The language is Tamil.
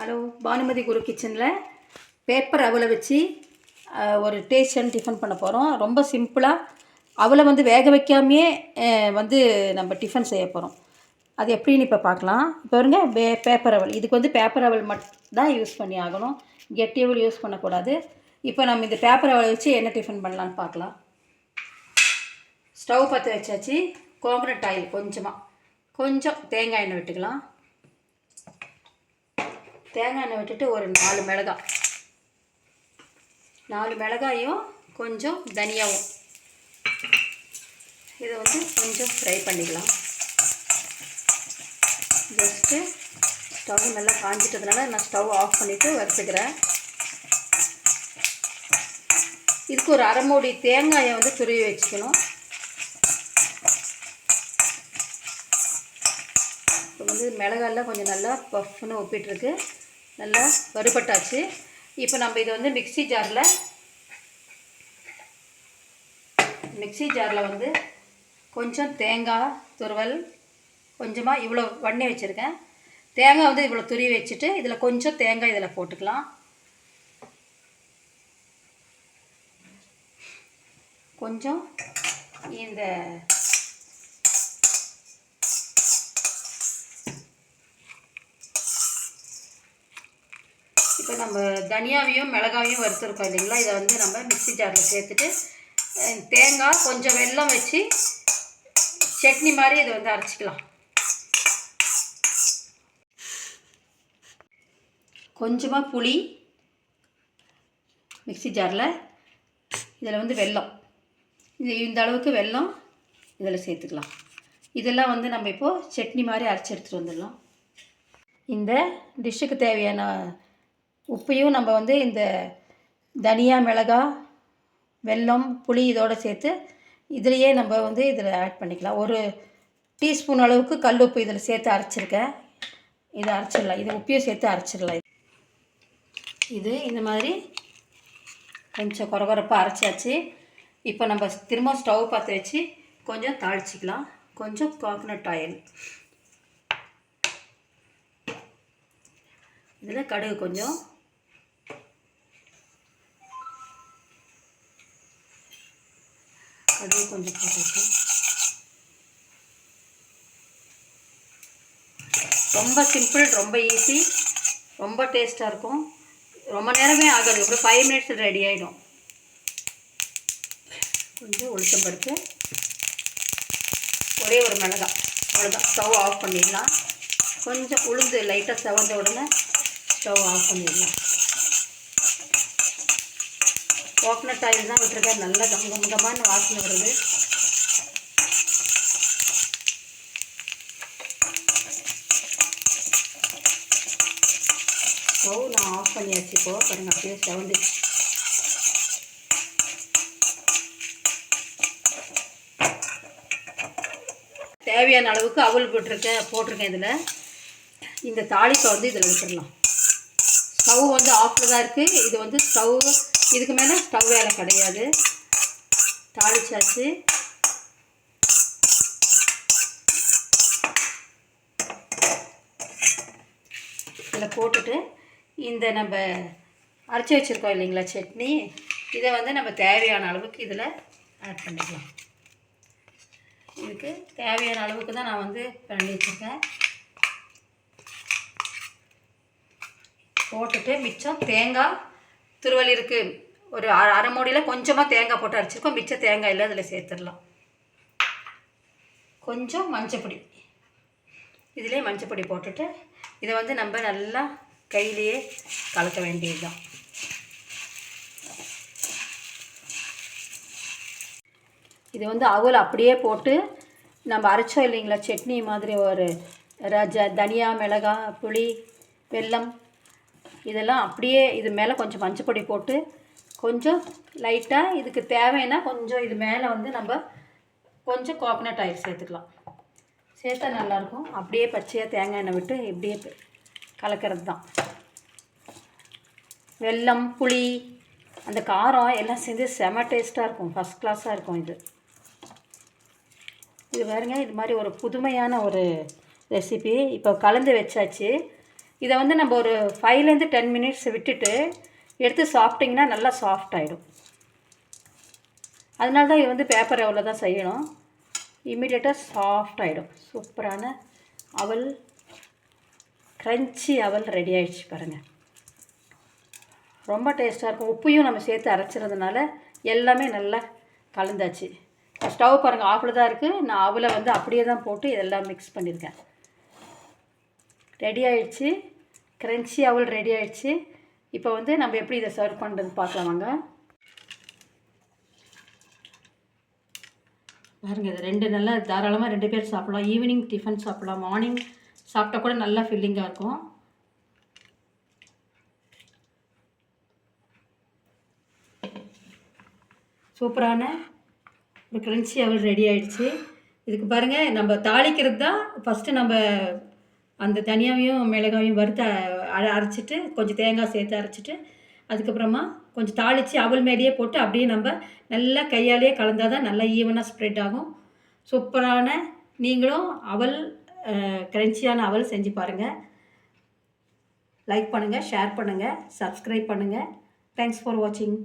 ஹலோ பானுமதி குரு கிச்சனில் பேப்பர் அவலை வச்சு ஒரு டேஸ்டன் டிஃபன் பண்ண போகிறோம் ரொம்ப சிம்பிளாக அவலை வந்து வேக வைக்காமையே வந்து நம்ம டிஃபன் செய்ய போகிறோம் அது எப்படின்னு இப்போ பார்க்கலாம். இப்போ பாருங்க பே பேப்பர் அவல் இதுக்கு வந்து பேப்பர் அவல் மட்டும் தான் யூஸ் பண்ணி ஆகணும். கெட்டி அவல் யூஸ் பண்ணக்கூடாது. இப்போ நம்ம இந்த பேப்பர் அவலை வச்சு என்ன டிஃபன் பண்ணலான்னு பார்க்கலாம். ஸ்டவ் பற்ற வச்சாச்சு. கோகனட் ஆயில் கொஞ்சமாக கொஞ்சம் தேங்காய் எண்ணெய் விட்டுக்கலாம். தேங்காய் எண்ணெய் விட்டுட்டு ஒரு நாலு மிளகாய். நாலு மிளகாயும் கொஞ்சம் தனியாவும். இதை வந்து கொஞ்சம் ஃப்ரை பண்ணிக்கலாம். ஜஸ்ட்டு ஸ்டவ் நல்லா காஞ்சிட்டதுனால நான் ஸ்டவ் ஆஃப் பண்ணிவிட்டு வறுத்துக்கிறேன். இதுக்கு ஒரு அரை மூடி தேங்காயை வந்து துருவி வச்சுக்கணும். இப்போ வந்து மிளகாயெல்லாம் கொஞ்சம் நல்லா பஃப்னு ஒப்பிட்டுருக்கு. நல்லா வறுபட்டாச்சு. இப்போ நம்ம இதை வந்து மிக்ஸி ஜாரில் மிக்ஸி ஜாரில் வந்து கொஞ்சம் தேங்காய் துருவல் கொஞ்சமாக இவ்வளோ வண்ணி வச்சுருக்கேன். தேங்காய் வந்து இவ்வளோ துருவி வச்சுட்டு இதில் கொஞ்சம் தேங்காய் இதில் போட்டுக்கலாம். கொஞ்சம் இந்த இப்போ நம்ம தனியாவையும் மிளகாவையும் வறுத்துருக்கோம் இல்லைங்களா? இதை வந்து நம்ம மிக்ஸி ஜாரில் சேர்த்துட்டு தேங்காய் கொஞ்சம் வெல்லம் வச்சு சட்னி மாதிரி இதை வந்து அரைச்சிக்கலாம். கொஞ்சமாக புளி மிக்ஸி ஜாரில் இதில் வந்து வெல்லம். இது இந்த அளவுக்கு வெல்லம் இதில் சேர்த்துக்கலாம். இதெல்லாம் வந்து நம்ம இப்போது சட்னி மாதிரி அரைச்சி எடுத்துகிட்டு வந்துடலாம். இந்த டிஷ்ஷுக்கு தேவையான உப்பையும் நம்ம வந்து இந்த தனியா மிளகாய் வெல்லம் புளி இதோடு சேர்த்து இதுலேயே நம்ம வந்து இதில் ஆட் பண்ணிக்கலாம். ஒரு டீஸ்பூன் அளவுக்கு கல் உப்பு இதில் சேர்த்து அரைச்சிருக்கேன். இதை அரைச்சிடலாம். இது உப்பையும் சேர்த்து அரைச்சிடலாம். இது இந்த மாதிரி கொஞ்சம் குறகுறப்பாக அரைச்சாச்சு. இப்போ நம்ம திரும்ப ஸ்டவ் பற்ற வச்சு கொஞ்சம் தாளிச்சிக்கலாம். கொஞ்சம் கோகனட் ஆயில் இதில் கடுகு கொஞ்சம் கடுகு கொஞ்சம் போட்டாச்சு ரொம்ப சிம்பிள் ரொம்ப ஈஸி ரொம்ப டேஸ்ட்டாக இருக்கும். ரொம்ப நேரமே ஆகாது. ஒரு ஃபைவ் மினிட்ஸ் ரெடி ஆகிடும் கொஞ்சம் உளுத்தம் பருப்பு ஒரே ஒரு மிளகாய். அவ்வளோதான் ஸ்டவ் ஆஃப் பண்ணிடலாம். கொஞ்சம் உளுந்து லைட்டாக செவந்த உடனே ஸ்டவ் ஆஃப் பண்ணிடலாம். கோக்னட் ஆயில் தான் விட்டுருக்கேன் நல்லா கமகமகமான வாசனை வருது. ஸ்டவ் நான் ஆஃப் பண்ணியாச்சு இப்போ. பாருங்கள் அப்படியே செவந்து. தேவையான அளவுக்கு அவல் போட்டிருக்கேன் போட்டிருக்கேன் இதில். இந்த தாளிப்பை வந்து இதில் விட்டுடலாம் ஸ்டவ் வந்து ஆஃபில் தான் இருக்குது இது வந்து ஸ்டவ் இதுக்கு மேலே ஸ்டவ் வேலை கிடையாது. தாளிச்சாச்சு. இதில் போட்டுட்டு இந்த நம்ம அரைச்சி வச்சுருக்கோம் இல்லைங்களா சட்னி. இதை வந்து நம்ம தேவையான அளவுக்கு இதில் ஆட் பண்ணிக்கலாம். இதுக்கு தேவையான அளவுக்கு தான் நான் வந்து பண்ணி வச்சுருக்கேன். போட்டுட்டு மிச்சம் தேங்காய் திருவள்ளிருக்கு இருக்குது ஒரு அரை மூடியில் கொஞ்சமாக தேங்காய் போட்டு அரைச்சிருக்கோம். மிச்ச தேங்காய் இல்லை அதில் சேர்த்துடலாம். கொஞ்சம் மஞ்சப்பொடி. இதிலே மஞ்சப்பொடி போட்டுட்டு இதை வந்து நம்ம நல்லா கையிலேயே கலக்க வேண்டியது தான் இது வந்து அவல் அப்படியே போட்டு நம்ம அரைச்சோம் இல்லைங்களா? சட்னி மாதிரி ஒரு ரஜ தனியா மிளகாய் புளி வெல்லம் இதெல்லாம் அப்படியே இது மேலே கொஞ்சம் மஞ்சப்பொடி போட்டு கொஞ்சம் லைட்டாக இதுக்கு தேவைன்னா கொஞ்சம் இது மேலே வந்து நம்ம கொஞ்சம் கோகனட் ஆயில் சேர்த்துக்கலாம். சேர்த்தா நல்லாயிருக்கும் அப்படியே பச்சையாக தேங்காய் எண்ணெய் விட்டு இப்படியே கலக்கிறது தான். வெல்லம் புளி அந்த காரம் எல்லாம் சேர்ந்து செம டேஸ்ட்டாக இருக்கும். ஃபஸ்ட் கிளாஸாக இருக்கும் இது. இது பாருங்க இது மாதிரி ஒரு புதுமையான ஒரு ரெசிபி இப்போ கலந்து வச்சாச்சு. இதை வந்து நம்ம ஒரு ஃபைவ்லேருந்து டென் மினிட்ஸ் விட்டுட்டு எடுத்து சாப்பிட்டிங்கன்னா நல்லா சாஃப்ட் ஆகிடும் அதனால தான் இது வந்து பேப்பர் அவலில் தான் செய்யணும். இம்மிடியேட்டாக சாஃப்ட் ஆகிடும் சூப்பரான அவல் க்ரன்ச்சி அவல் ரெடி ஆகிடுச்சு பாருங்கள் ரொம்ப டேஸ்ட்டாக இருக்கும். உப்பையும் நம்ம சேர்த்து அரைச்சிறதுனால எல்லாமே நல்லா கலந்தாச்சு. ஸ்டவ் பாருங்கள் ஆஃபில் தான் இருக்குது நான் அவலை வந்து அப்படியே தான் போட்டு இதெல்லாம் மிக்ஸ் பண்ணியிருக்கேன். ரெடி ஆயிடுச்சு. க்ரன்ச்சி அவல் ரெடி ஆயிடுச்சு. இப்போ வந்து நம்ம எப்படி இதை சர்வ் பண்ணுறது பார்க்கலாம் வாங்க. பாருங்க இது ரெண்டு நல்லா தாராளமாக ரெண்டு பேர் சாப்பிடலாம். ஈவினிங் டிஃபன் சாப்பிடலாம். மார்னிங் சாப்பிட்டா கூட நல்லா ஃபில்லிங்காக இருக்கும். சூப்பரான ஒரு கிரன்ச்சி அவல் ரெடி ஆயிடுச்சு. இதுக்கு பாருங்கள் நம்ம தாளிக்கிறது தான் ஃபஸ்ட்டு நம்ம அந்த தனியாவையும் மிளகாயும் வறுத்து அ- அரைச்சிட்டு கொஞ்சம் தேங்காய் சேர்த்து அரைச்சிட்டு அதுக்கப்புறமா கொஞ்சம் தாளித்து அவல் மேலேயே போட்டு அப்படியே நம்ம நல்லா கையாலேயே கலந்தால் தான் நல்லா ஈவனாக ஸ்ப்ரெட் ஆகும். சூப்பரான நீங்களும் அவல் கிரன்ச்சியான அவல் செஞ்சு பாருங்கள் லைக் பண்ணுங்கள் ஷேர் பண்ணுங்கள் சப்ஸ்கிரைப் பண்ணுங்கள் தேங்க்ஸ் ஃபார் வாட்சிங்